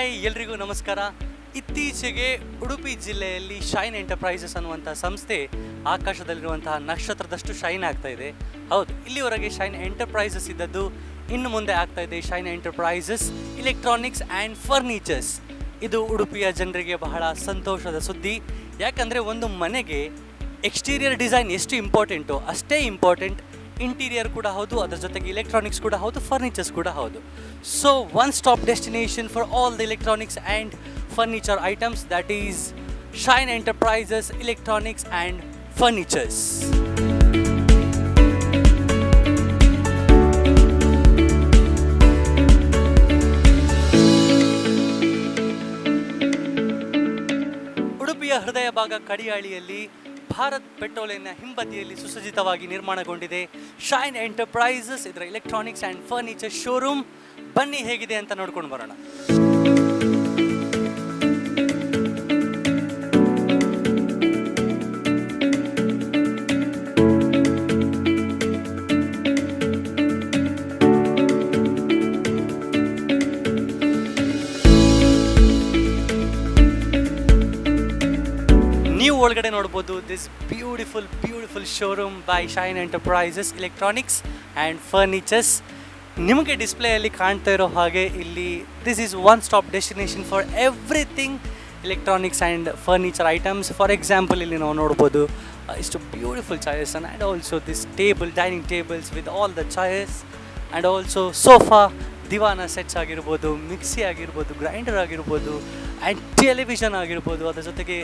Hi, ಎಲ್ರಿಗೂ ನಮಸ್ಕಾರ. ಇತ್ತೀಚೆಗೆ ಉಡುಪಿ ಜಿಲ್ಲೆಯಲ್ಲಿ ಶೈನ್ ಎಂಟರ್ಪ್ರೈಸಸ್ ಅನ್ನುವಂಥ ಸಂಸ್ಥೆ ಆಕಾಶದಲ್ಲಿರುವಂತಹ ನಕ್ಷತ್ರದಷ್ಟು ಶೈನ್ ಆಗ್ತಾ ಇದೆ. ಹೌದು, ಇಲ್ಲಿವರೆಗೆ ಶೈನ್ ಎಂಟರ್ಪ್ರೈಸಸ್ ಇದ್ದದ್ದು ಇನ್ನು ಮುಂದೆ ಆಗ್ತಾ ಇದೆ Shine Enterprises electronics and furnitures ಇದು ಉಡುಪಿಯ ಜನರಿಗೆ ಬಹಳ ಸಂತೋಷದ ಸುದ್ದಿ. ಯಾಕಂದರೆ ಒಂದು ಮನೆಗೆ ಎಕ್ಸ್ಟೀರಿಯರ್ ಡಿಸೈನ್ ಎಷ್ಟು ಇಂಪಾರ್ಟೆಂಟು ಅಷ್ಟೇ ಇಂಪಾರ್ಟೆಂಟ್ ಇಂಟೀರಿಯರ್ ಕೂಡ ಹೌದು, ಅದರ ಜೊತೆಗೆ ಇಲೆಕ್ಟ್ರಾನಿಕ್ಸ್ ಕೂಡ ಹೌದು ಫರ್ನಿಚರ್ಸ್ ಕೂಡ ಹೌದು. So one stop destination for all the electronics and furniture items that is Shine Enterprises electronics and furnitures ಉಡುಪಿಯ ಹೃದಯ ಭಾಗ ಕಡಿಯಾಳಿಯಲ್ಲಿ ಭಾರತ್ ಪೆಟ್ರೋಲಿಯಂನ ಹಿಂಬದಿಯಲ್ಲಿ ಸುಸಜ್ಜಿತವಾಗಿ ನಿರ್ಮಾಣಗೊಂಡಿದೆ. ಶೈನ್ ಎಂಟರ್ಪ್ರೈಸಸ್ ಇದರ ಎಲೆಕ್ಟ್ರಾನಿಕ್ಸ್ ಆ್ಯಂಡ್ ಫರ್ನಿಚರ್ ಶೋರೂಮ್ ಬನ್ನಿ ಹೇಗಿದೆ ಅಂತ ನೋಡ್ಕೊಂಡು ಬರೋಣ. ಒಳಗಡೆ ನೋಡ್ಬೋದು. This beautiful beautiful showroom by Shine Enterprises electronics and furnitures ನಿಮಗೆ ಡಿಸ್ಪ್ಲೇಯಲ್ಲಿ ಕಾಣ್ತಾ ಇರೋ ಹಾಗೆ ಇಲ್ಲಿ this is one stop destination for everything electronics and furniture items for example ಇಲ್ಲಿ ನಾವು ನೋಡ್ಬೋದು ಇಷ್ಟು beautiful chairs and also this table dining tables with all the chairs and also sofa divan sets ಆಗಿರ್ಬೋದು ಮಿಕ್ಸಿ ಆಗಿರ್ಬೋದು grinder ಆಗಿರ್ಬೋದು and television ಆಗಿರ್ಬೋದು. ಅದರ ಜೊತೆಗೆ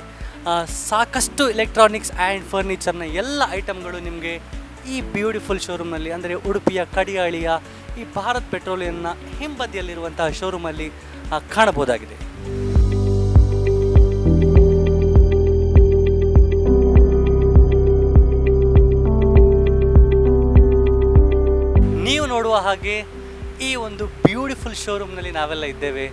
ಸಾಕಷ್ಟು ಎಲೆಕ್ಟ್ರಾನಿಕ್ಸ್ ಆ್ಯಂಡ್ ಫರ್ನಿಚರ್ನ ಎಲ್ಲ ಐಟಮ್ಗಳು ನಿಮಗೆ ಈ ಬ್ಯೂಟಿಫುಲ್ ಶೋರೂಮ್ನಲ್ಲಿ ಅಂದರೆ ಉಡುಪಿಯ ಕಡಿಯಾಳಿಯ ಈ ಭಾರತ್ ಪೆಟ್ರೋಲಿಯಂನ ಹಿಂಬದಿಯಲ್ಲಿರುವಂತಹ ಶೋರೂಮಲ್ಲಿ ಕಾಣಬಹುದಾಗಿದೆ. ನೀವು ನೋಡುವ ಹಾಗೆ ಈ ಒಂದು ಬ್ಯೂಟಿಫುಲ್ ಶೋರೂಮ್ನಲ್ಲಿ ನಾವೆಲ್ಲ ಇದ್ದೇವೆ.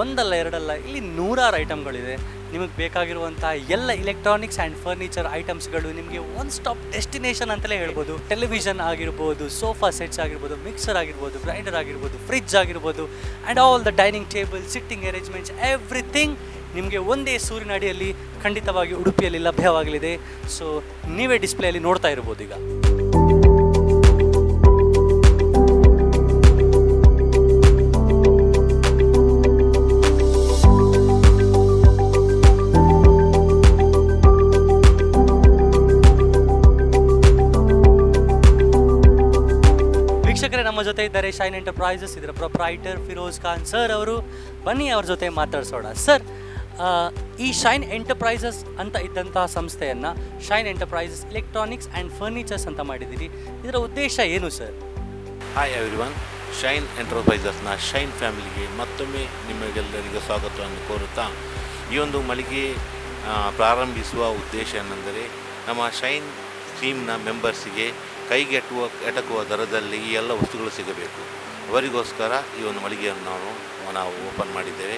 ಒಂದಲ್ಲ, ಎರಡಲ್ಲ, ಇಲ್ಲಿ ನೂರಾರು ಐಟಮ್ಗಳಿದೆ. ನಿಮಗೆ ಬೇಕಾಗಿರುವಂಥ ಎಲ್ಲ ಇಲೆಕ್ಟ್ರಾನಿಕ್ಸ್ ಆ್ಯಂಡ್ ಫರ್ನಿಚರ್ ಐಟಮ್ಸ್ಗಳು ನಿಮಗೆ ಒನ್ ಸ್ಟಾಪ್ ಡೆಸ್ಟಿನೇಷನ್ ಅಂತಲೇ ಹೇಳ್ಬೋದು. ಟೆಲಿವಿಷನ್ ಆಗಿರ್ಬೋದು ಸೋಫಾ ಸೆಟ್ಸ್ ಆಗಿರ್ಬೋದು ಮಿಕ್ಸರ್ ಆಗಿರ್ಬೋದು ಗ್ರೈಂಡರ್ ಆಗಿರ್ಬೋದು ಫ್ರಿಜ್ ಆಗಿರ್ಬೋದು and all the dining table sitting arrangements everything ನಿಮಗೆ ಒಂದೇ ಸೂರಿನ ಅಡಿಯಲ್ಲಿ ಖಂಡಿತವಾಗಿ ಉಡುಪಿಯಲ್ಲಿ ಲಭ್ಯವಾಗಲಿದೆ. ಸೊ ನೀವೇ ಡಿಸ್ಪ್ಲೇಯಲ್ಲಿ ನೋಡ್ತಾ ಇರ್ಬೋದು ಈಗ ಇದ್ದಾರೆ ಶೈನ್ ಎಂಟರ್ಪ್ರೈಸಸ್ ಇದರ ಪ್ರೊಪ್ರೈಟರ್ ಫಿರೋಜ್ ಖಾನ್ ಸರ್ ಅವರು. ಬನ್ನಿ ಅವ್ರ ಜೊತೆ ಮಾತಾಡ್ಸೋಣ. ಸರ್ ಈ ಶೈನ್ ಎಂಟರ್ಪ್ರೈಸಸ್ ಅಂತ ಇದ್ದಂತಹ ಸಂಸ್ಥೆಯನ್ನು Shine Enterprises electronics and furnitures ಅಂತ ಮಾಡಿದ್ದೀರಿ. ಇದರ ಉದ್ದೇಶ ಏನು ಸರ್ ಹಾಯ್ ಎವ್ರಿವನ್ ಶೈನ್ ಎಂಟರ್ಪ್ರೈಸಸ್ನ ಶೈನ್ ಫ್ಯಾಮಿಲಿಗೆ ಮತ್ತೊಮ್ಮೆ ನಿಮಗೆಲ್ಲರಿಗೂ ಸ್ವಾಗತವನ್ನು ಕೋರುತ್ತಾ, ಈ ಒಂದು ಮಳಿಗೆ ಪ್ರಾರಂಭಿಸುವ ಉದ್ದೇಶ ಏನೆಂದರೆ, ನಮ್ಮ ಶೈನ್ ಟೀಮ್ನ ಮೆಂಬರ್ಸಿಗೆ ಕೈಗೆ ಎಟ್ಟುವ ಎಟಕುವ ದರದಲ್ಲಿ ಈ ಎಲ್ಲ ವಸ್ತುಗಳು ಸಿಗಬೇಕು. ಅವರಿಗೋಸ್ಕರ ಈ ಒಂದು ಮಳಿಗೆಯನ್ನು ನಾವು ನಾವು ಓಪನ್ ಮಾಡಿದ್ದೇವೆ.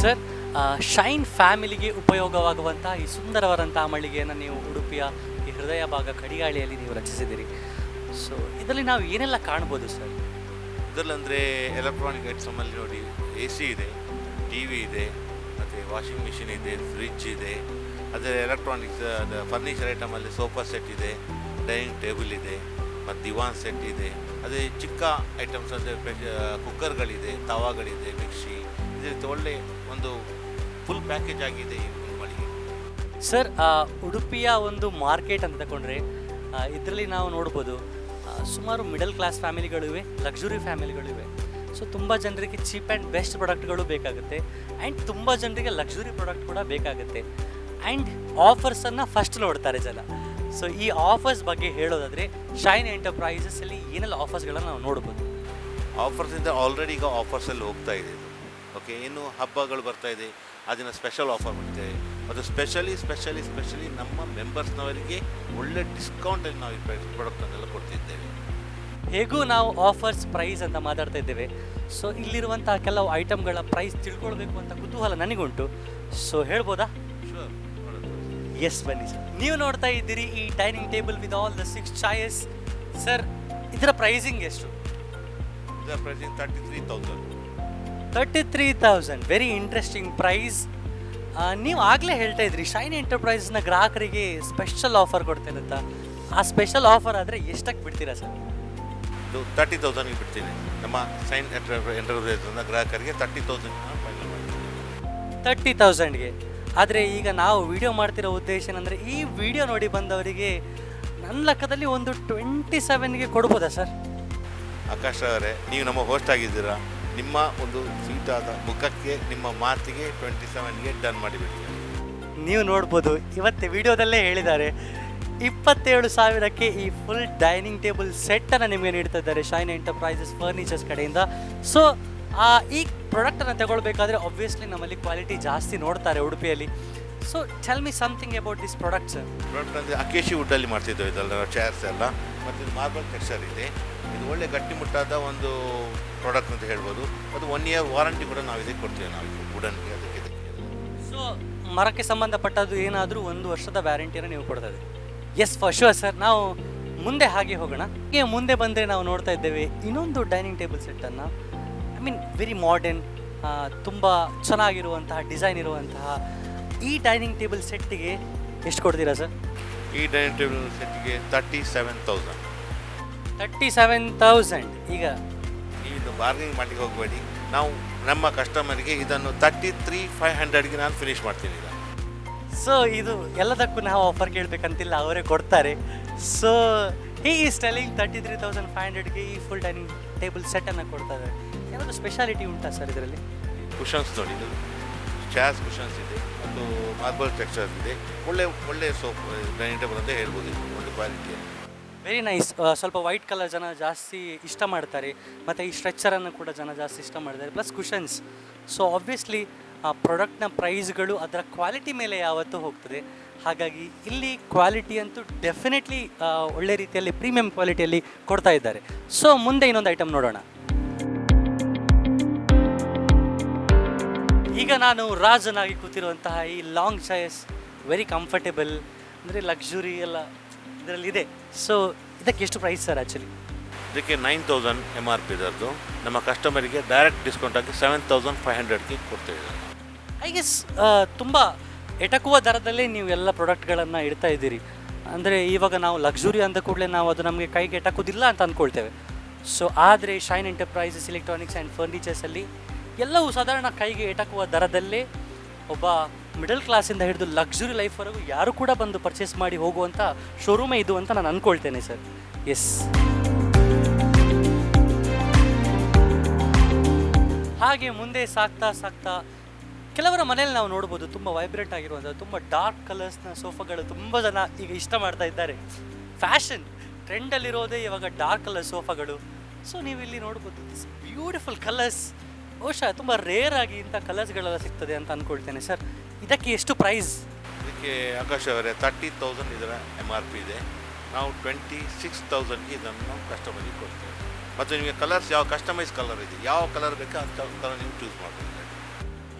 ಸರ್ ಶೈನ್ ಫ್ಯಾಮಿಲಿಗೆ ಉಪಯೋಗವಾಗುವಂತಹ ಈ ಸುಂದರವಾದಂತಹ ಮಳಿಗೆಯನ್ನು ನೀವು ಉಡುಪಿಯ ಈ ಹೃದಯ ಭಾಗ ಕಡಿಗಾಳಿಯಲ್ಲಿ ನೀವು ರಚಿಸಿದ್ದೀರಿ. ಸೊ ಇದರಲ್ಲಿ ನಾವು ಏನೆಲ್ಲ ಕಾಣ್ಬೋದು ಸರ್? ಇದರಲ್ಲಂದರೆ ಎಲೆಕ್ಟ್ರಾನಿಕ್ ಐಟಮಲ್ಲಿ ನೋಡಿ ಎ ಸಿ ಇದೆ. ಟಿ ವಿ ಇದೆ, ಮತ್ತು ವಾಷಿಂಗ್ ಮಿಷಿನ್ ಇದೆ ಫ್ರಿಜ್ ಇದೆ, ಅದೇ ಎಲೆಕ್ಟ್ರಾನಿಕ್ಸ್ ಫರ್ನಿಚರ್ ಐಟಮಲ್ಲಿ ಸೋಫಾ ಸೆಟ್ ಇದೆ ಡೈನಿಂಗ್ ಟೇಬಲ್ ಇದೆ, ಮತ್ತು ದಿವಾನ್ ಸೆಟ್ ಇದೆ. ಅದೇ ಚಿಕ್ಕ ಐಟಮ್ಸ್ ಅಂದರೆ ಕುಕ್ಕರ್ಗಳಿದೆ ತವಾಗಳಿದೆ ಮಿಕ್ಸಿ ಇದೇ ರೀತಿ ಒಳ್ಳೆ ಒಂದು ಫುಲ್ ಪ್ಯಾಕೇಜ್ ಆಗಿದೆ ಈ ಮಳಿಗೆ ಸರ್ ಉಡುಪಿಯ ಒಂದು ಮಾರ್ಕೆಟ್ ಅಂತ ತಗೊಂಡ್ರೆ ಇದರಲ್ಲಿ ನಾವು ನೋಡ್ಬೋದು ಸುಮಾರು ಮಿಡಲ್ ಕ್ಲಾಸ್ ಫ್ಯಾಮಿಲಿಗಳಿವೆ ಲಕ್ಸುರಿ ಫ್ಯಾಮಿಲಿಗಳಿವೆ ಸೊ ತುಂಬ ಜನರಿಗೆ ಚೀಪ್ ಆ್ಯಂಡ್ ಬೆಸ್ಟ್ ಪ್ರಾಡಕ್ಟ್ಗಳು ಬೇಕಾಗುತ್ತೆ. ಆ್ಯಂಡ್ ತುಂಬ ಜನರಿಗೆ ಲಕ್ಸುರಿ ಪ್ರಾಡಕ್ಟ್ ಕೂಡ ಬೇಕಾಗುತ್ತೆ. ಆ್ಯಂಡ್ ಆಫರ್ಸನ್ನು ಫಸ್ಟ್ ನೋಡ್ತಾರೆ ಜನ. ಸೊ ಈ ಆಫರ್ಸ್ ಬಗ್ಗೆ ಹೇಳೋದಾದರೆ ಶೈನ್ ಎಂಟರ್ಪ್ರೈಸಸಲ್ಲಿ ಏನೆಲ್ಲ ಆಫರ್ಸ್ಗಳನ್ನು ನಾವು ನೋಡ್ಬೋದು? ಆಫರ್ಸಿಂದ ಆಲ್ರೆಡಿ ಈಗ ಆಫರ್ಸಲ್ಲಿ ಹೋಗ್ತಾ ಇದೆ ಓಕೆ ಏನು ಹಬ್ಬಗಳು ಬರ್ತಾ ಇದೆ. ಅದನ್ನು ಸ್ಪೆಷಲ್ ಆಫರ್ ಮಾಡ್ತೇವೆ. ಅದು ಸ್ಪೆಷಲಿ ಸ್ಪೆಷಲಿ ಸ್ಪೆಷಲಿ ನಮ್ಮ ಮೆಂಬರ್ಸ್ನವರಿಗೆ ಒಳ್ಳೆ ಡಿಸ್ಕೌಂಟಲ್ಲಿ ನಾವು ಈ ಪ್ರಾಡಕ್ಟನ್ನೆಲ್ಲ ಕೊಡ್ತಿದ್ದೇವೆ. ಹೇಗೂ ನಾವು ಆಫರ್ಸ್ ಪ್ರೈಸ್ ಅಂತ ಮಾತಾಡ್ತಾ ಇದ್ದೇವೆ. ಸೊ ಇಲ್ಲಿರುವಂತಹ ಕೆಲವು ಐಟಮ್ಗಳ ಪ್ರೈಸ್ ತಿಳ್ಕೊಳ್ಬೇಕು ಅಂತ ಕುತೂಹಲ ನನಗುಂಟು. ಸೊ ಹೇಳ್ಬೋದಾ? ಎಸ್ ಬನ್ನಿ ಸರ್ ನೀವು ನೋಡ್ತಾ ಇದ್ದೀರಿ ಈ dining table with all the six ಚಾಯಸ್ sir ಇದರ ಪ್ರೈಸಿಂಗ್ ಎಷ್ಟು? Thirty three thousand thirty three thousand very interesting price ನೀವು ಆಗಲೇ ಹೇಳ್ತಾ ಇದ್ರಿ ಶೈನ್ ಎಂಟರ್ಪ್ರೈಸ್ನ ಗ್ರಾಹಕರಿಗೆ ಸ್ಪೆಷಲ್ ಆಫರ್ ಕೊಡ್ತೇನೆ ಅಂತ. ಆ ಸ್ಪೆಷಲ್ ಆಫರ್ ಆದರೆ ಎಷ್ಟಕ್ಕೆ ಬಿಡ್ತೀರಾ ಸರ್ ಇದು ತರ್ಟಿ ತೌಸಂಡ್ಗೆ ಬಿಡ್ತೀನಿ. ನಮ್ಮ ಸೈನ್ ಎಂಟರ್ ಎಂಟರ್ಪ್ರೈಸ್ ಗ್ರಾಹಕರಿಗೆ ತರ್ಟಿ ತೌಸಂಡ್ ಫೈನಲ್ ತರ್ಟಿ ತೌಸಂಡ್ಗೆ ಆದರೆ ಈಗ ನಾವು ವಿಡಿಯೋ ಮಾಡ್ತಿರೋ ಉದ್ದೇಶ ಏನಂದರೆ ಈ ವಿಡಿಯೋ ನೋಡಿ ಬಂದವರಿಗೆ ನನ್ನ ಲೆಕ್ಕದಲ್ಲಿ ಒಂದು ಟ್ವೆಂಟಿ ಸೆವೆನ್ಗೆ ಕೊಡ್ಬೋದಾ ಸರ್? ಆಕಾಶ್ ಅವರೇ ನೀವು ನಮ್ಮ ಹೋಸ್ಟ್ ಆಗಿದ್ದೀರಾ. ನಿಮ್ಮ ಒಂದು ಸ್ವೀಟ್ ಆದ ಮುಖಕ್ಕೆ ನಿಮ್ಮ ಮಾತಿಗೆ ಟ್ವೆಂಟಿ ಸೆವೆನ್ಗೆ ಡನ್ ಮಾಡಿಬಿಡಿ. ನೀವು ನೋಡ್ಬೋದು ಇವತ್ತು ವಿಡಿಯೋದಲ್ಲೇ ಹೇಳಿದ್ದಾರೆ. ಇಪ್ಪತ್ತೇಳು ಸಾವಿರಕ್ಕೆ ಈ ಫುಲ್ ಡೈನಿಂಗ್ ಟೇಬಲ್ ಸೆಟ್ಟನ್ನು ನಿಮಗೆ ನೀಡ್ತಾ ಇದ್ದಾರೆ ಶೈನ್ ಎಂಟರ್ಪ್ರೈಸಸ್ ಫರ್ನಿಚರ್ಸ್ ಕಡೆಯಿಂದ ಸೊ ಈ ಪ್ರಾಡಕ್ಟನ್ನು ತಗೊಳ್ಬೇಕಾದ್ರೆ ಆಬ್ವಿಯಸ್ಲಿ ನಮ್ಮಲ್ಲಿ ಕ್ವಾಲಿಟಿ ಜಾಸ್ತಿ ನೋಡ್ತಾರೆ ಉಡುಪಿಯಲ್ಲಿ. So tell me something about this product sir product ಅಂದರೆ ಅಕೇಶಿ ವುಡ್ಡಲ್ಲಿ ಮಾಡ್ತಿದ್ದೆವು ಇದೆಲ್ಲ ಚೇರ್ಸ್ ಎಲ್ಲ. ಮತ್ತು ಇದು ಮಾರ್ಬಲ್ ಟೆಕ್ಸ್ಚರ್ ಇದೆ. ಇದು ಒಳ್ಳೆ ಗಟ್ಟಿಮುಟ್ಟಾದ ಒಂದು ಪ್ರಾಡಕ್ಟ್ ಅಂತ ಹೇಳ್ಬೋದು. ಅದು ಒನ್ ಇಯರ್ ವಾರಂಟಿ ಕೂಡ ನಾವು ಇದಕ್ಕೆ ಕೊಡ್ತೀವಿ ನಾವು ವುಡನ್ಗೆ ಅದಕ್ಕೆ ಸೊ ಮರಕ್ಕೆ ಸಂಬಂಧಪಟ್ಟದ್ದು ಏನಾದರೂ ಒಂದು ವರ್ಷದ ವ್ಯಾರಂಟಿಯನ್ನು ನೀವು ಕೊಡ್ತಾ ಇದ್ದೀರಿ. ಎಸ್ ಫಾರ್ ಶೋರ್ ಸರ್ ನಾವು ಮುಂದೆ ಹಾಗೆ ಹೋಗೋಣ. ಹೀಗೆ ಮುಂದೆ ಬಂದರೆ ನಾವು ನೋಡ್ತಾ ಇದ್ದೇವೆ ಇನ್ನೊಂದು ಡೈನಿಂಗ್ ಟೇಬಲ್ ಸೆಟ್ಟನ್ನು ಐ ಮೀನ್ ವೆರಿ ಮಾಡರ್ನ್ ತುಂಬ ಚೆನ್ನಾಗಿರುವಂತಹ ಡಿಸೈನ್ ಇರುವಂತಹ ಈ ಡೈನಿಂಗ್ ಟೇಬಲ್ ಸೆಟ್ಟಿಗೆ ಎಷ್ಟು ಕೊಡ್ತೀರಾ ಸರ್ ಈ dining table ಸೆಟ್ಗೆ thirty seven thousand thirty seven thousand ಈಗ? ಇದು ಬಾರ್ಗಿಂಗ್ ಮಾಡಲಿಕ್ಕೆ ಹೋಗಬೇಡಿ. ನಾವು ನಮ್ಮ ಕಸ್ಟಮರ್ಗೆ ಇದನ್ನು ತರ್ಟಿ ತ್ರೀ ಫೈವ್ ಹಂಡ್ರೆಡ್ಗೆ ನಾನು ಫಿನಿಶ್ ಮಾಡ್ತೀನಿ ಈಗ. ಸೊ ಇದು ಎಲ್ಲದಕ್ಕೂ ನಾವು ಆಫರ್ ಕೇಳಬೇಕಂತಿಲ್ಲ ಅವರೇ ಕೊಡ್ತಾರೆ. ಸೊ ಈ ಈ telling thirty three thousand five ಹಂಡ್ರೆಡ್ಗೆ ಈ ಫುಲ್ ಡೈನಿಂಗ್ ಟೇಬಲ್ ಸೆಟ್ಟನ್ನು ಕೊಡ್ತಾ ಇದ್ದಾರೆ. ಏನಾದರೂ ಸ್ಪೆಷಾಲಿಟಿ ಉಂಟಾ ಸರ್ ಇದರಲ್ಲಿ? ಕುಷನ್ಸ್ ನೋಡಿ ಇದು ಚಾಸ್ ಕುಷನ್ಸ್ ಇದೆ ಮತ್ತು ಮಾರ್ಬಲ್ ಟೆಕ್ಸ್ಚರ್ ಇದೆ. ಒಳ್ಳೆ ಒಳ್ಳೆ ಸೋಪ್ ಡೈನಿಂಗ್ ಟೇಬಲ್ ಅಂತ ಹೇಳ್ಬೋದು ಇದು ಒಳ್ಳೆ ಕ್ವಾಲಿಟಿ ವೆರಿ ನೈಸ್ ಸ್ವಲ್ಪ ವೈಟ್ ಕಲರ್ ಜನ ಜಾಸ್ತಿ ಇಷ್ಟ ಮಾಡ್ತಾರೆ ಮತ್ತು ಈ ಸ್ಟ್ರೆಚ್ಚರನ್ನು ಕೂಡ ಜನ ಜಾಸ್ತಿ ಇಷ್ಟ ಮಾಡ್ತಾರೆ ಪ್ಲಸ್ ಕುಷನ್ಸ್ ಸೊ ಆಬ್ವಿಯಸ್ಲಿ ಆ ಪ್ರಾಡಕ್ಟ್ನ ಪ್ರೈಸ್ಗಳು ಅದರ ಕ್ವಾಲಿಟಿ ಮೇಲೆ ಯಾವತ್ತೂ ಹೋಗ್ತದೆ. ಹಾಗಾಗಿ ಇಲ್ಲಿ ಕ್ವಾಲಿಟಿ ಅಂತೂ ಡೆಫಿನೆಟ್ಲಿ ಒಳ್ಳೆ ರೀತಿಯಲ್ಲಿ ಪ್ರೀಮಿಯಂ ಕ್ವಾಲಿಟಿಯಲ್ಲಿ ಕೊಡ್ತಾ ಇದ್ದಾರೆ. ಸೊ ಮುಂದೆ ಇನ್ನೊಂದು ಐಟಮ್ ನೋಡೋಣ. ಈಗ ನಾನು ರಾಜನಾಗಿ ಕೂತಿರುವಂತಹ ಈ ಲಾಂಗ್ ಚಾಯ್ಸ್ ವೆರಿ ಕಂಫರ್ಟೇಬಲ್ ಅಂದರೆ ಲಕ್ಸುರಿ ಎಲ್ಲ ಇದರಲ್ಲಿದೆ ಸೊ ಇದಕ್ಕೆ ಎಷ್ಟು ಪ್ರೈಸ್ ಸರ್ ಆ್ಯಕ್ಚುಲಿ ಇದಕ್ಕೆ nine thousand M R P ಇದರದ್ದು ನಮ್ಮ ಕಸ್ಟಮರಿಗೆ ಡೈರೆಕ್ಟ್ ಡಿಸ್ಕೌಂಟ್ ಆಗಿ ಸೆವೆನ್ ತೌಸಂಡ್ ಫೈವ್ ಹಂಡ್ರೆಡ್ಗೆ ಇದನ್ನು ಐ ಗೆಸ್ ತುಂಬ ಎಟಕುವ ದರದಲ್ಲೇ ನೀವು ಎಲ್ಲ ಪ್ರಾಡಕ್ಟ್ಗಳನ್ನು ಇಡ್ತಾ ಇದ್ದೀರಿ. ಅಂದರೆ ಇವಾಗ ನಾವು ಲಕ್ಸುರಿ ಅಂದ ಕೂಡಲೇ ನಾವು ಅದು ನಮಗೆ ಕೈಗೆ ಎಟಕೋದಿಲ್ಲ ಅಂತ ಅಂದ್ಕೊಳ್ತೇವೆ ಸೊ ಆದರೆ ಶೈನ್ ಎಂಟರ್ಪ್ರೈಸಸ್ ಇಲೆಕ್ಟ್ರಾನಿಕ್ಸ್ ಆ್ಯಂಡ್ ಫರ್ನಿಚರ್ಸಲ್ಲಿ ಎಲ್ಲವೂ ಸಾಧಾರಣ ಕೈಗೆ ಎಟಕುವ ದರದಲ್ಲೇ ಒಬ್ಬ ಮಿಡಲ್ ಕ್ಲಾಸಿಂದ ಹಿಡಿದು ಲಕ್ಸುರಿ ಲೈಫ್ವರೆಗೂ ಯಾರು ಕೂಡ ಬಂದು ಪರ್ಚೇಸ್ ಮಾಡಿ ಹೋಗುವಂಥ ಶೋರೂಮೇ ಇದು ಅಂತ ನಾನು ಅಂದ್ಕೊಳ್ತೇನೆ ಸರ್ ಎಸ್ ಹಾಗೆ ಮುಂದೆ ಸಾಕ್ತಾ ಸಾಕ್ತಾ ಕೆಲವರ ಮನೇಲಿ ನಾವು ನೋಡ್ಬೋದು, ತುಂಬ ವೈಬ್ರೆಂಟ್ ಆಗಿರುವಂಥ ತುಂಬ ಡಾರ್ಕ್ ಕಲರ್ಸ್ನ ಸೋಫಾಗಳು ತುಂಬ ಜನ ಈಗ ಇಷ್ಟ ಮಾಡ್ತಾ ಇದ್ದಾರೆ. ಫ್ಯಾಷನ್ ಟ್ರೆಂಡಲ್ಲಿರೋದೇ ಇವಾಗ ಡಾರ್ಕ್ ಕಲರ್ ಸೋಫಾಗಳು. ಸೊ ನೀವು ಇಲ್ಲಿ ನೋಡ್ಬೋದು ದಿಸ್ ಬ್ಯೂಟಿಫುಲ್ ಕಲರ್ಸ್ ಬಹುಶಃ ತುಂಬ ರೇರ್ ಆಗಿ ಇಂಥ ಕಲರ್ಸ್ಗಳೆಲ್ಲ ಸಿಗ್ತದೆ ಅಂತ ಅಂದ್ಕೊಳ್ತೇನೆ ಸರ್ ಇದಕ್ಕೆ ಎಷ್ಟು ಪ್ರೈಸ್ ಇದಕ್ಕೆ ಆಕಾಶ್ ಅವರೇ ತರ್ಟಿ ತೌಸಂಡ್ ಇದರ ಎಂ ಆರ್ ಪಿ ಇದೆ. ನಾವು ಟ್ವೆಂಟಿ ಸಿಕ್ಸ್ ತೌಸಂಡ್ಗೆ ಇದನ್ನು ನಾವು ಕೊಡ್ತೇವೆ. ಮತ್ತು ನಿಮಗೆ ಕಲರ್ಸ್ ಯಾವ ಕಸ್ಟಮೈಸ್ ಕಲರ್ ಇದೆ, ಯಾವ ಕಲರ್ ಬೇಕೋ ಅಂತ ಕಲರ್ ನೀವು ಚೂಸ್ ಮಾಡ್ಬೋದು.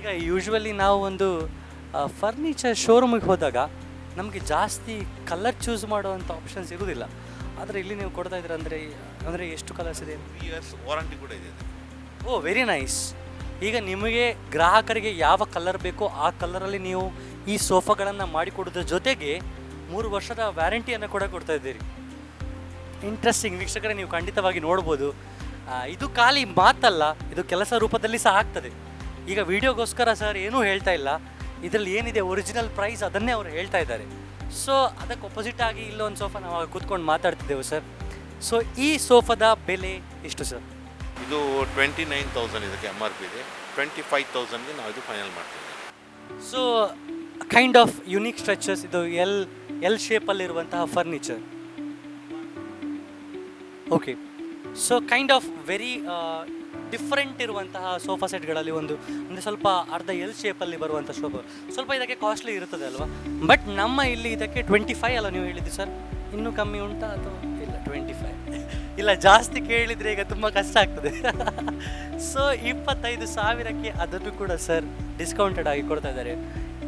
ಈಗ ಯೂಶ್ವಲಿ ನಾವು ಒಂದು ಫರ್ನಿಚರ್ ಶೋರೂಮಿಗೆ ಹೋದಾಗ ನಮಗೆ ಜಾಸ್ತಿ ಕಲರ್ ಚೂಸ್ ಮಾಡುವಂಥ ಆಪ್ಷನ್ಸ್ ಇರುವುದಿಲ್ಲ. ಆದರೆ ಇಲ್ಲಿ ನೀವು ಕೊಡ್ತಾ ಇದ್ದೀರ ಅಂದರೆ ಅಂದರೆ ಎಷ್ಟು ಕಲರ್ಸ್ ಇದೆ? ಇಯರ್ಸ್ ವಾರಂಟಿ ಕೂಡ ಇದೆ. ಓ ವೆರಿ ನೈಸ್ ಈಗ ನಿಮಗೆ ಗ್ರಾಹಕರಿಗೆ ಯಾವ ಕಲರ್ ಬೇಕೋ ಆ ಕಲರಲ್ಲಿ ನೀವು ಈ ಸೋಫಾಗಳನ್ನು ಮಾಡಿಕೊಡೋದ್ರ ಜೊತೆಗೆ ಮೂರು ವರ್ಷದ ವ್ಯಾರಂಟಿಯನ್ನು ಕೂಡ ಕೊಡ್ತಾ ಇದ್ದೀರಿ. ಇಂಟ್ರೆಸ್ಟಿಂಗ್ ವೀಕ್ಷಕರೇ ನೀವು ಖಂಡಿತವಾಗಿ ನೋಡ್ಬೋದು. ಇದು ಖಾಲಿ ಮಾತಲ್ಲ ಇದು ಕೆಲಸ ರೂಪದಲ್ಲಿ ಸಹ ಆಗ್ತದೆ. ಈಗ ವಿಡಿಯೋಗೋಸ್ಕರ ಸರ್ ಏನೂ ಹೇಳ್ತಾ ಇಲ್ಲ. ಇದರಲ್ಲಿ ಏನಿದೆ ಒರಿಜಿನಲ್ ಪ್ರೈಸ್ ಅದನ್ನೇ ಅವರು ಹೇಳ್ತಾ ಇದ್ದಾರೆ. ಸೊ ಅದಕ್ಕೆ ಅಪೋಸಿಟ್ ಆಗಿ ಇಲ್ಲೊಂದು ಸೋಫಾ ನಾವು ಕೂತ್ಕೊಂಡು ಮಾತಾಡ್ತಿದ್ದೆವು ಸರ್. ಸೊ ಈ ಸೋಫಾದ ಬೆಲೆ ಎಷ್ಟು ಸರ್? ಇದು ಟ್ವೆಂಟಿ ನೈನ್ ತೌಸಂಡ್ ಇದಕ್ಕೆ ಎಂ ಆರ್ ಪಿ ಇದೆ. ಟ್ವೆಂಟಿ ಫೈವ್ ತೌಸಂಡ್ಗೆ ನಾವು ಇದು ಫೈನಲ್ ಮಾಡ್ತೀವಿ. So kind of unique structures ಇದು L L ಶೇಪಲ್ಲಿರುವಂತಹ furniture okay so kind of very different ಇರುವಂತಹ ಸೋಫಾ ಸೆಟ್ಗಳಲ್ಲಿ ಒಂದು ಅಂದರೆ ಸ್ವಲ್ಪ ಅರ್ಧ ಎಲ್ ಶೇಪಲ್ಲಿ ಬರುವಂಥ ಸೋಫಾ ಸ್ವಲ್ಪ ಇದಕ್ಕೆ ಕಾಸ್ಟ್ಲಿ ಇರುತ್ತದೆ ಅಲ್ವಾ? ಬಟ್ ನಮ್ಮ ಇಲ್ಲಿ ಇದಕ್ಕೆ ಟ್ವೆಂಟಿ ಫೈವ್ ಅಲ್ಲ ನೀವು ಹೇಳಿದ್ದು ಸರ್ ಇನ್ನೂ ಕಮ್ಮಿ ಉಂಟಾ ಅಥವಾ ಇಲ್ಲ ಟ್ವೆಂಟಿ ಫೈವ್ ಇಲ್ಲ, ಜಾಸ್ತಿ ಕೇಳಿದರೆ ಈಗ ತುಂಬ ಕಷ್ಟ ಆಗ್ತದೆ. ಸೊ ಇಪ್ಪತ್ತೈದು ಸಾವಿರಕ್ಕೆ ಅದನ್ನು ಕೂಡ ಸರ್ ಡಿಸ್ಕೌಂಟೆಡ್ ಆಗಿ ಕೊಡ್ತಾ ಇದ್ದಾರೆ.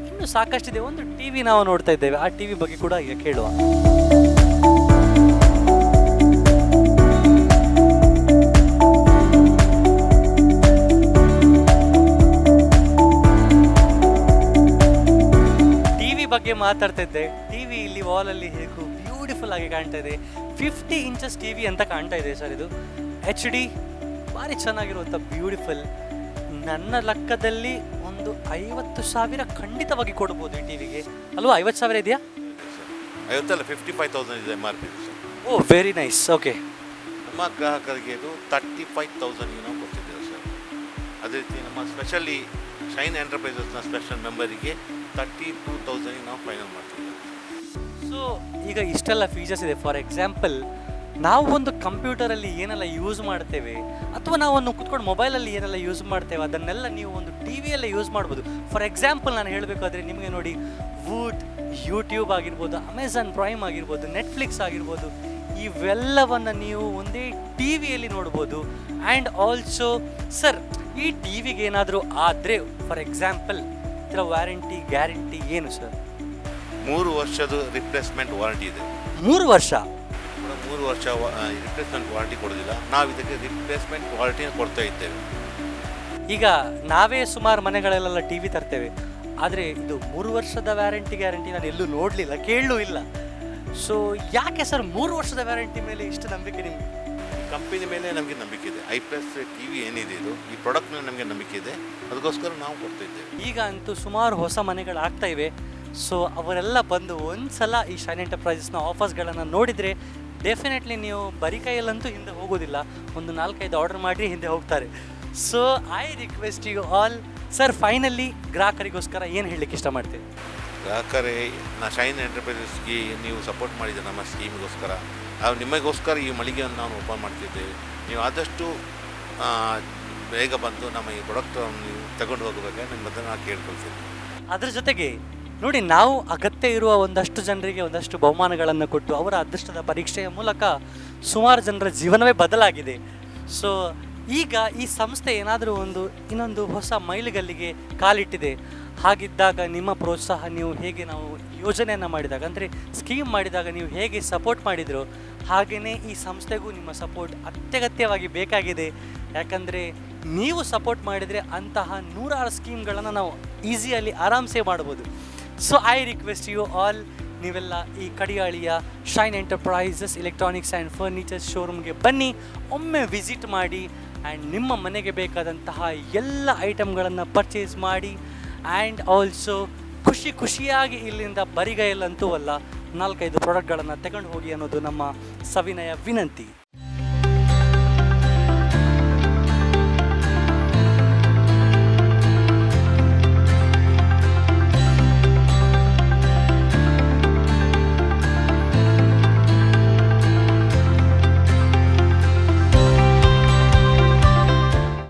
ಇನ್ನು ಸಾಕಷ್ಟಿದೆ, ಒಂದು ಟಿ ವಿ ನಾವು ನೋಡ್ತಾ ಇದ್ದೇವೆ. ಆ ಟಿ ವಿ ಬಗ್ಗೆ ಕೂಡ ಈಗ ಕೇಳುವ. ಬಗ್ಗೆ ಮಾತಾಡ್ತಿದ್ದೆ. ಟಿವಿ ಇಲ್ಲಿ ವಾಲಲ್ಲಿ ಹೇಗೂ ಬ್ಯೂಟಿಫುಲ್ ಆಗಿ ಕಾಣ್ತಾ ಇದೆ. ಫಿಫ್ಟಿ ಇಂಚಸ್ ಟಿವಿ ಅಂತ ಕಾಣ್ತಾ ಇದೆ ಸರ್ ಇದು. ಎಚ್ ಡಿ ಭಾರಿ ಚೆನ್ನಾಗಿರುವಂಥ ಬ್ಯೂಟಿಫುಲ್ ನನ್ನ ಲೆಕ್ಕದಲ್ಲಿ ಒಂದು ಐವತ್ತು ಸಾವಿರ ಖಂಡಿತವಾಗಿ ಕೊಡ್ಬೋದು ಈ ಟಿವಿಗೆ ಅಲ್ವಾ ಐವತ್ತು ಸಾವಿರ ಇದೆಯಾ? ಐವತ್ತಲ್ಲ ಫಿಫ್ಟಿ ಫೈವ್ ತೌಸಂಡ್ ಇದೆ M R P oh very nice okay ನಮ್ಮ ಗ್ರಾಹಕರಿಗೆ ಇದು ತರ್ಟಿ ಫೈವ್ ತೌಸಂಡ್ ನಾವು ಕೊಡ್ತಿದ್ದೇವೆ ಸರ್ ಅದೇ ರೀತಿ ನಮ್ಮ ಸ್ಪೆಷಲಿ ಶೈನ್ ಎಂಟರ್ಪ್ರೈಸಸ್ನ ಸ್ಪೆಷಲ್ ಮೆಂಬರಿಗೆ ತರ್ಟಿ ಟೂ ತೌಸಂಡಿಗೆ ನಾವು ಫೈನಲ್ ಮಾಡ್ತೀವಿ ಸೊ ಈಗ ಇಷ್ಟೆಲ್ಲ ಫೀಚರ್ಸ್ ಇದೆ. ಫಾರ್ ಎಕ್ಸಾಂಪಲ್ ನಾವು ಒಂದು ಕಂಪ್ಯೂಟರಲ್ಲಿ ಏನೆಲ್ಲ ಯೂಸ್ ಮಾಡ್ತೇವೆ, ಅಥವಾ ನಾವು ಒಂದು ಕುತ್ಕೊಂಡು ಮೊಬೈಲಲ್ಲಿ ಏನೆಲ್ಲ ಯೂಸ್ ಮಾಡ್ತೇವೆ, ಅದನ್ನೆಲ್ಲ ನೀವು ಒಂದು ಟಿ ವಿಯಲ್ಲೇ ಯೂಸ್ ಮಾಡ್ಬೋದು. ಫಾರ್ ಎಕ್ಸಾಂಪಲ್ ನಾನು ಹೇಳಬೇಕಾದ್ರೆ ನಿಮಗೆ ನೋಡಿ ವೂಟ್ ಯೂಟ್ಯೂಬ್ ಆಗಿರ್ಬೋದು ಅಮೆಝಾನ್ ಪ್ರೈಮ್ ಆಗಿರ್ಬೋದು ನೆಟ್ಫ್ಲಿಕ್ಸ್ ಆಗಿರ್ಬೋದು, ಇವೆಲ್ಲವನ್ನು ನೀವು ಒಂದೇ ಟಿ ವಿಯಲ್ಲಿ ನೋಡ್ಬೋದು. ಆ್ಯಂಡ್ ಆಲ್ಸೋ ಸರ್ ಈ ಟಿ ವಿಗೆ ಏನಾದರೂ ಆದರೆ ಫಾರ್ ಎಕ್ಸಾಂಪಲ್ ಇದರ ವ್ಯಾರಂಟಿ ಗ್ಯಾರಂಟಿ ಏನು ಸರ್? ಮೂರು ವರ್ಷದ ರಿಪ್ಲೇಸ್ಮೆಂಟ್ ವಾರಂಟಿ ಇದೆ. ಮೂರು ವರ್ಷ? ಮೂರು ವರ್ಷ ರಿಪ್ಲೇಸ್ಮೆಂಟ್ ವಾರಂಟಿ ಕೊಡೋದಿಲ್ಲ. ನಾವು ಇದಕ್ಕೆ ರಿಪ್ಲೇಸ್ಮೆಂಟ್ ವಾರಂಟಿನ ಕೊಡ್ತಾ ಇದ್ದೇವೆ. ಈಗ ನಾವೇ ಸುಮಾರು ಮನೆಗಳಲ್ಲೆಲ್ಲ ಟಿ ವಿ ತರ್ತೇವೆ. ಆದರೆ ಇದು ಮೂರು ವರ್ಷದ ವ್ಯಾರಂಟಿ ಗ್ಯಾರಂಟಿ ನಾನು ಎಲ್ಲೂ ನೋಡಲಿಲ್ಲ ಕೇಳಲೂ ಇಲ್ಲ. ಸೊ ಯಾಕೆ ಸರ್ ಮೂರು ವರ್ಷದ ವ್ಯಾರಂಟಿ ಮೇಲೆ ಇಷ್ಟು ನಂಬಿಕೆ ನಿಮಗೆ? ಕಂಪನಿ ಮೇಲೆ ನಮಗೆ ನಂಬಿಕೆ ಇದೆ. ಐ ಪ್ಲಸ್ ಟಿ ವಿ ಏನಿದೆ ಇದು ಈ ಪ್ರಾಡಕ್ಟ್ ಮೇಲೆ ನಮಗೆ ನಂಬಿಕೆ ಇದೆ. ಅದಕ್ಕೋಸ್ಕರ ನಾವು ಕೊಡ್ತಾ ಇದ್ದೇವೆ. ಈಗ ಅಂತೂ ಸುಮಾರು ಹೊಸ ಮನೆಗಳು ಆಗ್ತಾ ಇವೆ. ಸೊ ಅವರೆಲ್ಲ ಬಂದು ಒಂದ್ಸಲ ಈ ಶೈನ್ ಎಂಟರ್ಪ್ರೈಸಸ್ನ ಆಫರ್ಸ್ಗಳನ್ನು ನೋಡಿದರೆ ಡೆಫಿನೆಟ್ಲಿ ನೀವು ಬರಿ ಕೈಯಲ್ಲಂತೂ ಹಿಂದೆ ಹೋಗೋದಿಲ್ಲ. ಒಂದು ನಾಲ್ಕೈದು ಆರ್ಡರ್ ಮಾಡಿ ಹಿಂದೆ ಹೋಗ್ತಾರೆ. So I request you all sir finally ಗ್ರಾಹಕರಿಗೋಸ್ಕರ ಏನು ಹೇಳಲಿಕ್ಕೆ ಇಷ್ಟಪಡ್ತೀವಿ ಗ್ರಾಹಕರೇ ನಾ ಶೈನ್ ಎಂಟರ್ಪ್ರೈಸಸ್ಗೆ ನೀವು ಸಪೋರ್ಟ್ ಮಾಡಿದ ನಮ್ಮ ಸ್ಕೀಮಿಗೋಸ್ಕರ ನಾವು ನಿಮಗೋಸ್ಕರ ಈ ಮಳಿಗೆಯನ್ನು ನಾವು ಓಪನ್ ಮಾಡ್ತಿದ್ದೇವೆ. ನೀವು ಆದಷ್ಟು ಬೇಗ ಬಂದು ನಮ್ಮ ಈ ಪ್ರಾಡಕ್ಟ್ ನೀವು ತಗೊಂಡು ಹೋಗಬೇಕಾದ್ರೆ ನಿಮ್ಮ ಹತ್ರ ನಾನು ಕೇಳ್ಕೊಳ್ತೀನಿ. ಅದ್ರ ಜೊತೆಗೆ, ನೋಡಿ ನಾವು ಅಗತ್ಯ ಇರುವ ಒಂದಷ್ಟು ಜನರಿಗೆ ಒಂದಷ್ಟು ಬಹುಮಾನಗಳನ್ನು ಕೊಟ್ಟು ಅವರ ಅದೃಷ್ಟದ ಪರೀಕ್ಷೆಯ ಮೂಲಕ ಸುಮಾರು ಜನರ ಜೀವನವೇ ಬದಲಾಗಿದೆ. ಸೊ ಈಗ ಈ ಸಂಸ್ಥೆ ಏನಾದರೂ ಒಂದು, ಇನ್ನೊಂದು ಹೊಸ ಮೈಲುಗಲ್ಲಿಗೆ ಕಾಲಿಟ್ಟಿದೆ. ಹಾಗಿದ್ದಾಗ ನಿಮ್ಮ ಪ್ರೋತ್ಸಾಹ ನೀವು ಹೇಗೆ ನಾವು ಯೋಜನೆಯನ್ನು ಮಾಡಿದಾಗ, ಅಂದರೆ ಸ್ಕೀಮ್ ಮಾಡಿದಾಗ ನೀವು ಹೇಗೆ ಸಪೋರ್ಟ್ ಮಾಡಿದ್ರು ಹಾಗೆಯೇ ಈ ಸಂಸ್ಥೆಗೂ ನಿಮ್ಮ ಸಪೋರ್ಟ್ ಅತ್ಯಗತ್ಯವಾಗಿ ಬೇಕಾಗಿದೆ. ಯಾಕಂದರೆ ನೀವು ಸಪೋರ್ಟ್ ಮಾಡಿದರೆ ಅಂತಹ ನೂರಾರು ಸ್ಕೀಮ್ಗಳನ್ನು ನಾವು ಈಸಿಯಲ್ಲಿ ಆರಾಮ್ಸೆ ಮಾಡ್ಬೋದು. So I request you all ನೀವೆಲ್ಲ ಈ ಕಡಿಯಾಳಿಯ Shine Enterprises electronics and furniture ಶೋರೂಮ್ಗೆ ಬನ್ನಿ, ಒಮ್ಮೆ ವಿಸಿಟ್ ಮಾಡಿ ಆ್ಯಂಡ್ ನಿಮ್ಮ ಮನೆಗೆ ಬೇಕಾದಂತಹ ಎಲ್ಲ ಐಟಮ್ಗಳನ್ನು ಪರ್ಚೇಸ್ ಮಾಡಿ ಆ್ಯಂಡ್ ಆಲ್ಸೋ ಖುಷಿ ಖುಷಿಯಾಗಿ ಇಲ್ಲಿಂದ ಬರಿಗೈಯಲ್ಲಂತೂ ಅಲ್ಲ, ನಾಲ್ಕೈದು ಪ್ರಾಡಕ್ಟ್ಗಳನ್ನು ತಗೊಂಡು ಹೋಗಿ ಅನ್ನೋದು ನಮ್ಮ ಸವಿನಯ ವಿನಂತಿ.